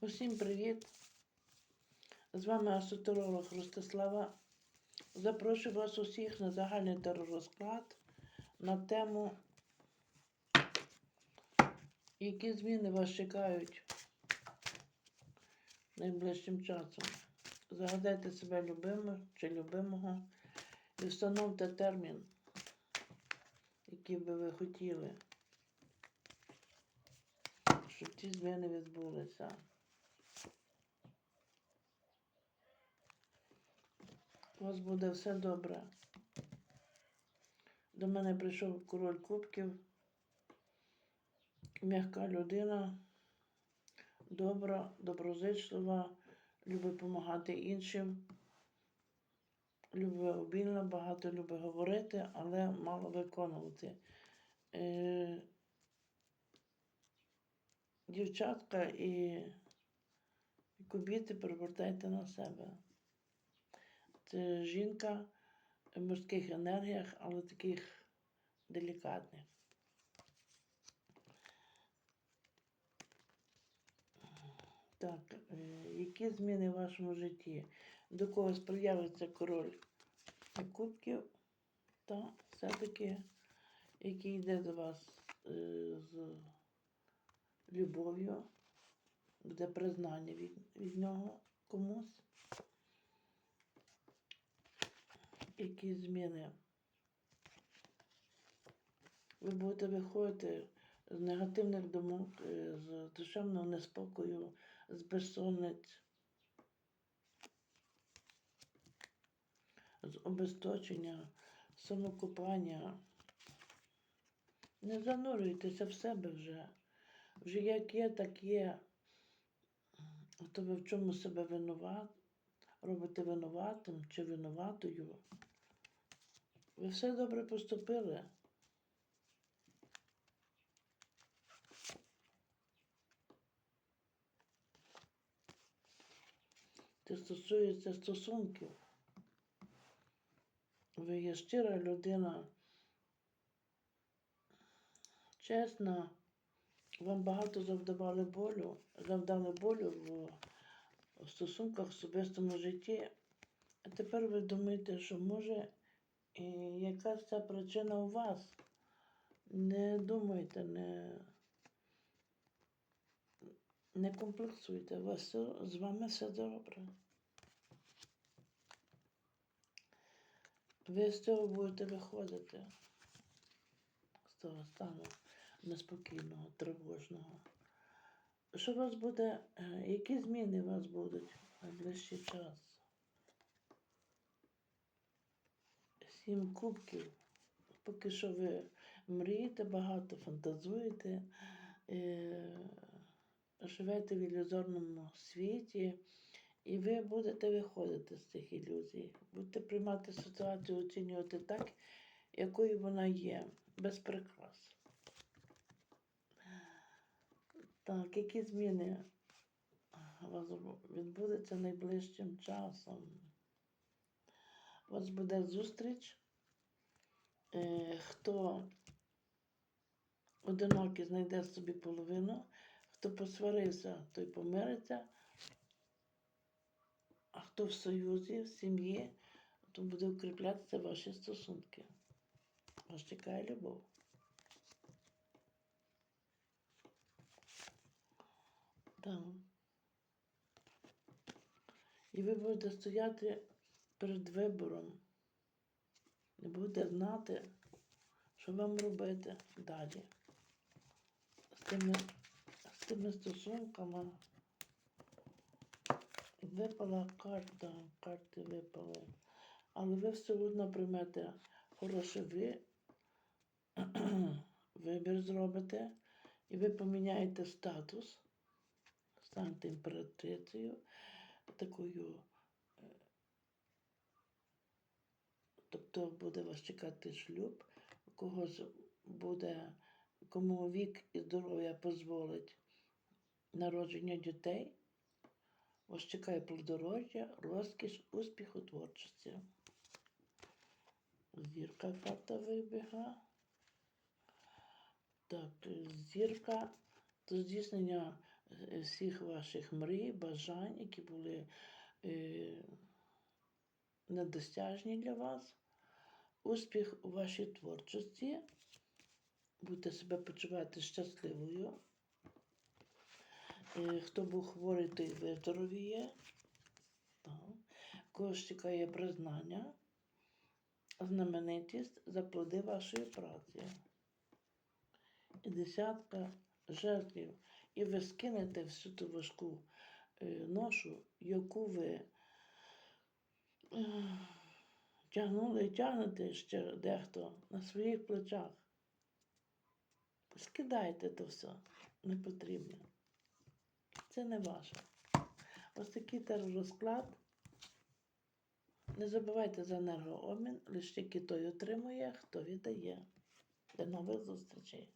Усім привіт! З вами асотеролог Ростислава. Запрошую вас усіх на загальний теророзклад на тему, які зміни вас чекають найближчим часом. Загадайте себе любимого чи любимого і встановте термін, який би ви хотіли, щоб ці зміни відбулися. У вас буде все добре. До мене прийшов король кубків, м'яка людина, добра, доброзичлива, любить допомагати іншим, любить обільно, багато любить говорити, але мало виконувати. Е, дівчатка і, кубіти привертайте на себе. Це жінка в морських енергіях, але таких делікатних. Так, е, які зміни в вашому житті? До когось проявиться король кубків, та все-таки, який йде до вас е, з любов'ю, буде признання від, від нього комусь. Які зміни. Ви будете виходити з негативних думок, е, з душевного неспокою, з безсонниць, з обесточення, самокопання. Не занурюйтеся в себе вже. Вже як є, так є. А то ви в чому себе винуват, робите винуватим чи винуватою. Ви все добре поступили. Це стосується стосунків. Ви є щира людина, чесна, вам багато завдавали болю, завдали болю в стосунках в особистому житті. А тепер ви думаєте, що може і якась ця причина у вас? Не думайте, не, не комплексуйте, вас з вами все добре. Ви з цього будете виходити, з того стану неспокійного, тривожного. Що у вас буде, е, які зміни у вас будуть в найближчий час? Сім кубків. Поки що ви мрієте багато, фантазуєте, е, живете в ілюзорному світі, і ви будете виходити з цих ілюзій. Будете приймати ситуацію, оцінювати так, якою вона є, без прикрас. Так, які зміни відбудуться найближчим часом? У вас буде зустріч. Е, хто одинокий знайде собі половину, хто посварився, той помириться, а хто в союзі, в сім'ї, то буде укріплятися ваші стосунки. Вас чекає любов. Так. І ви будете стояти перед вибором. Не будете знати, що вам робити далі. З тими, з тими стосунками випала карта, карти випали. Але ви все одно приймете хороший ви, вибір зробите, і ви поміняєте статус, станете імператрицею, такою. Тобто буде вас чекати шлюб, когось буде, кому вік і здоров'я дозволить народження дітей. Вас чекає плодорожжя, розкіш, успіх у творчості. Зірка карта вибіга. Так, зірка до здійснення е, всіх ваших мрій, бажань, які були е, недосяжні для вас. Успіх у вашій творчості. Будете себе почувати щасливою. Е, Хто був хворий, той виздоровіє. Когось чекає признання, знаменитість за плоди вашої праці. І десятка жертв. І ви скинете всю ту важку е, ношу, яку ви е, тягнули і тягнете ще дехто на своїх плечах. Скидайте то все, не потрібно. Це не ваше. Ось такий теророзклад. Не забувайте за енергообмін, лише тільки той отримує, хто віддає. До нових зустрічей!